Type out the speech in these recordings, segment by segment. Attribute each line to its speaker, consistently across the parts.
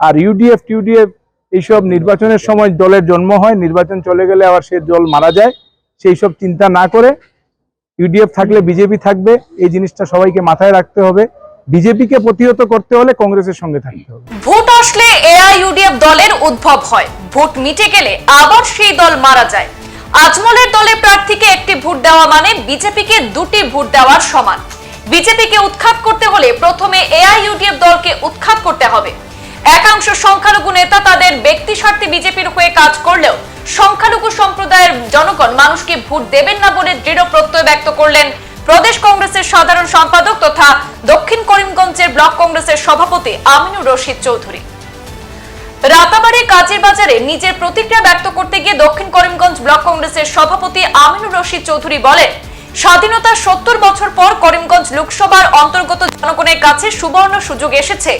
Speaker 1: আর UDF টিউডিএফ এইসব নির্বাচনের সময় দলের জন্ম হয়, নির্বাচন চলে গেলে আবার সে দল মারা যায়, সেই সব চিন্তা না করে ইউডিএফ থাকলে বিজেপি থাকবে, এই জিনিসটা সবাইকে মাথায় রাখতে হবে। বিজেপিকে প্রতিহত করতে হলে কংগ্রেসের সঙ্গে থাকতে হবে।
Speaker 2: ভোট আসলে এআইইউডিএফ দলের উদ্ভব হয়। ভোট মিটে গেলে আবার সেই দল মারা যায়। আজমলের দলে প্রার্থীকে একটি ভোট দেওয়া মানে বিজেপিকে দুটি ভোট দেওয়ার সমান। বিজেপিকে উৎখাত করতে হলে প্রথমে এআইইউডিএফ দলকে উৎখাত করতে হবে। একাংশ সংখ্যালঘু নেতা তাদের ব্যক্তি স্বার্থে বিজেপির হয়ে কাজ করলেও সংখ্যালঘু সম্প্রদায়ের জনগণ মানুষকে ভোট দেবেন না বলে দৃঢ় প্রত্যয় ব্যক্ত করলেন প্রদেশ কংগ্রেসের সাধারণ সম্পাদক তথা দক্ষিণ করিমগঞ্জের ব্লক কংগ্রেসের সভাপতি আমিনুর রশিদ চৌধুরী। রাতাবাড়ি কাজের বাজারে নিজের প্রতিক্রিয়া ব্যক্ত করতে গিয়ে দক্ষিণ করিমগঞ্জ ব্লক কংগ্রেসের সভাপতি আমিনুর রশিদ চৌধুরী বলেন স্বাধীনতার সত্তর বছর পর করিমগঞ্জ লোকসভার অন্তর্গত জনগণের কাছে সুবর্ণ সুযোগ এসেছে।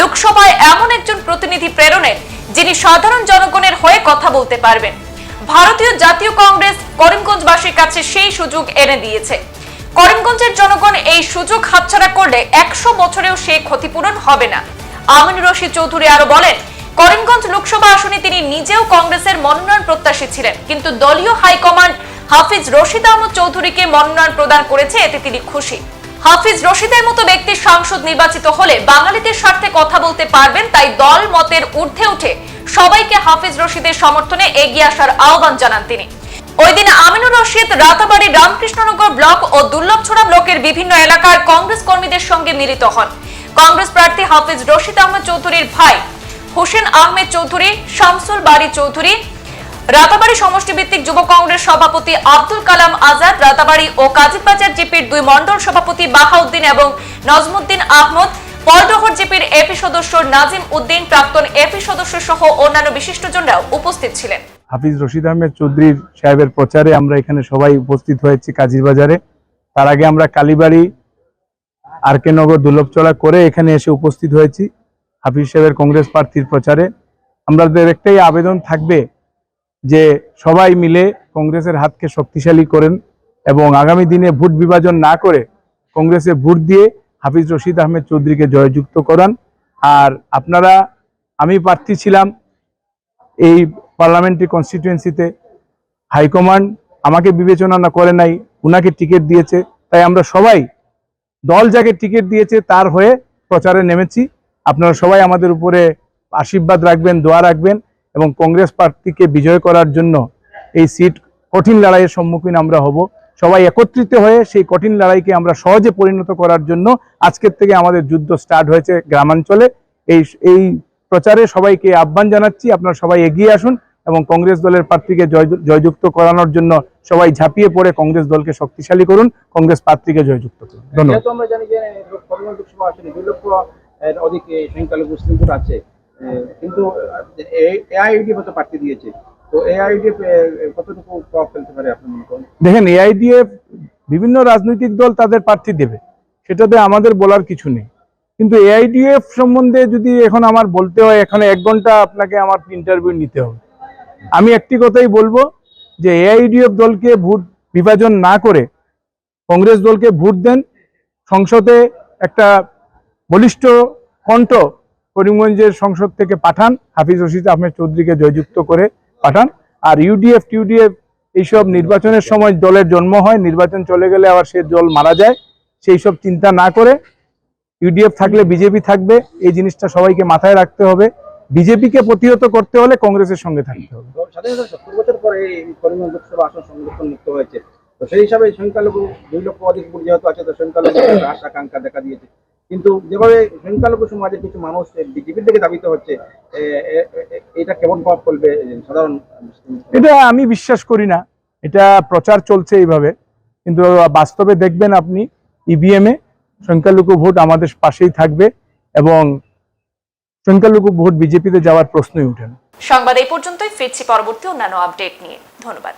Speaker 2: লোকসভায় এমন একজন প্রতিনিধি প্রেরণের যিনি সাধারণ জনগণের হয়ে কথা বলতে পারবেন। ভারতীয় জাতীয় কংগ্রেস করিমগঞ্জবাসীর কাছে সেই সুযোগ এনে দিয়েছে। করিমগঞ্জের জনগণ এই সুযোগ হাতছাড়া করলে একশো বছরেও সেই ক্ষতিপূরণ হবে না। আমিন রশিদ চৌধুরী আরও বলেন, করিমগঞ্জ লোকসভা আসনে তিনি নিজেও কংগ্রেসের মনোনয়ন প্রত্যাশী ছিলেন, কিন্তু দলীয় হাইকমান্ড হাফিজ রশিদ আহমদ চৌধুরীকে মনোনয়ন প্রদান করেছে, এতে তিনি খুশি। হাফিজ রশিদের মতো ব্যক্তি সাংসদ নির্বাচিত হলে বাঙালিদের স্বার্থে কথা বলতে পারবেন, তাই দল মতের ঊর্ধ্বে উঠে সবাইকে হাফিজ রশিদের সমর্থনে এগিয়ে আসার আহ্বান জানান তিনি। ওই দিন আমিনুর রশিদ রাতাবাড়ি রামকৃষ্ণনগর ব্লক ও দুর্লভছড়া ব্লকের বিভিন্ন এলাকার কংগ্রেস কর্মীদের সঙ্গে মিলিত হন। কংগ্রেস প্রার্থী হাফিজ রশিদ আহমদ চৌধুরীর ভাই হোসেন আহমেদ চৌধুরী, শামসুল বাড়ি চৌধুরী রাতাবাড়ি সমষ্টি ভিত্তিক যুব কংগ্রেস সভাপতি আব্দুল কালাম আজাদ, রাতাবাড়ি ও কাজীবাজার জিপির দুই মন্ডল সভাপতি বাহাউদ্দিন এবং নজমুদ্দিন আহমদ, পলডোহর জিপির এপি সদস্য নাজিম উদ্দিন, প্রাক্তন এপি সদস্য সহ অন্যান্য বিশিষ্টজনরাও উপস্থিত ছিলেন।
Speaker 1: হাফিজ রশিদ আহমেদ চৌধুরীর সাহেবের প্রচারে আমরা এখানে সবাই উপস্থিত হয়েছি কাজীর বাজারে তার আগে আমরা কালীবাড়ি, আর কে নগর দুর্লভচড়া করে এখানে এসে উপস্থিত হয়েছি হাফিজ সাহেবের কংগ্রেস প্রার্থীর প্রচারে। আমাদের একটাই আবেদন থাকবে যে সবাই মিলে কংগ্রেসের হাতকে শক্তিশালী করেন এবং আগামী দিনে ভোট বিভাজন না করে কংগ্রেসে ভোট দিয়ে হাফিজ রশিদ আহমেদ চৌধুরীকে জয়যুক্ত করান। আর আপনারা, আমি প্রার্থী ছিলাম এই পার্লামেন্টারি কনস্টিটুয়েন্সিতে। হাইকমান্ড আমাকে বিবেচনা না করে নাই, উনাকে টিকিট দিয়েছে। তাই আমরা সবাই দল যাকে টিকিট দিয়েছে তার হয়ে প্রচারে নেমেছি। আপনারা সবাই আমাদের উপরে আশীর্বাদ রাখবেন, দোয়া রাখবেন। এবং কংগ্রেস প্রার্থীকে বিজয় করার জন্য এই সিট কঠিন লড়াইয়ের সম্মুখীন আমরা হব। সবাই একত্রিত হয়ে সেই কঠিন লড়াইকে আমরা সহজে পরিণত করার জন্য আজকের থেকে আমাদের যুদ্ধ স্টার্ট হয়েছে গ্রামাঞ্চলে। এই এই প্রচারে সবাইকে আহ্বান জানাচ্ছি, আপনারা সবাই এগিয়ে আসুন এবং কংগ্রেস দলের প্রার্থীকে জয়, জয়যুক্ত করানোর জন্য সবাই ঝাঁপিয়ে পড়ে কংগ্রেস দলকে শক্তিশালী করুন, কংগ্রেস প্রার্থীকে জয়যুক্ত করুন। ধন্যবাদ।
Speaker 3: কিন্তু এআইডিএফ হয়তো প্রার্থী দিয়েছে। তো এআইডিএফ কতটুকু প্রভাব ফেলতে পারে আপনি মনে করেন?
Speaker 1: দেখেন এআইডিএফ বিভিন্ন রাজনৈতিক দল তাদের প্রার্থী দেবে। সেটাতে আমাদের বলার কিছু নেই। কিন্তু এআইডিএফ সম্বন্ধে যদি এখন আমার বলতে হয়, এখানে এক ঘণ্টা আপনাকে আমার ইন্টারভিউ নিতে হবে। আমি একটি কথাই বলব যে এআইডিএফ দলকে ভোট বিভাজন না করে কংগ্রেস দলকে ভোট দেন। সংসদে একটা বলিষ্ঠ কণ্ঠ করিমগঞ্জের সংসদ থেকে পাঠান, হাফিজ রশিদ আহমেদ চৌধুরীকে জয়যুক্ত করে পাঠান। আর ইউডিএফ, টিউডিএফ এইসব নির্বাচনের সময় দলের জন্ম হয়, নির্বাচন চলে গেলে আবার সে দল মারা যায়, সেই সব চিন্তা না করে ইউডিএফ থাকলে বিজেপি থাকবে, এই জিনিসটা সবাইকে মাথায় রাখতে হবে। বিজেপিকে প্রতিহত করতে হলে কংগ্রেসের সঙ্গে থাকতে হবে।
Speaker 3: সেই হিসাবে সংখ্যালঘু দুই লক্ষ অধিক আছে, তো সংখ্যালঘু আশা, আকাঙ্ক্ষা দেখা দিয়েছে। কিন্তু যেভাবে সংখ্যালঘু সমাজের কিছু মানুষ বিজেপির দিকে দাবিত হচ্ছে এটা কেমন প্রভাব ফেলবে সাধারণ মুসলিম
Speaker 1: এটা আমি বিশ্বাস করি না। এটা প্রচার চলছে এইভাবে। কিন্তু বাস্তবে দেখবেন আপনি ইভিএম এ সংখ্যালঘু ভোট আমাদের পাশেই থাকবে এবং সংখ্যালঘু ভোট বিজেপিতে যাওয়ার প্রশ্নই উঠে না।
Speaker 2: সংবাদ এই পর্যন্তই। ফিরছি পরবর্তী অন্যান্য আপডেট নিয়ে। ধন্যবাদ।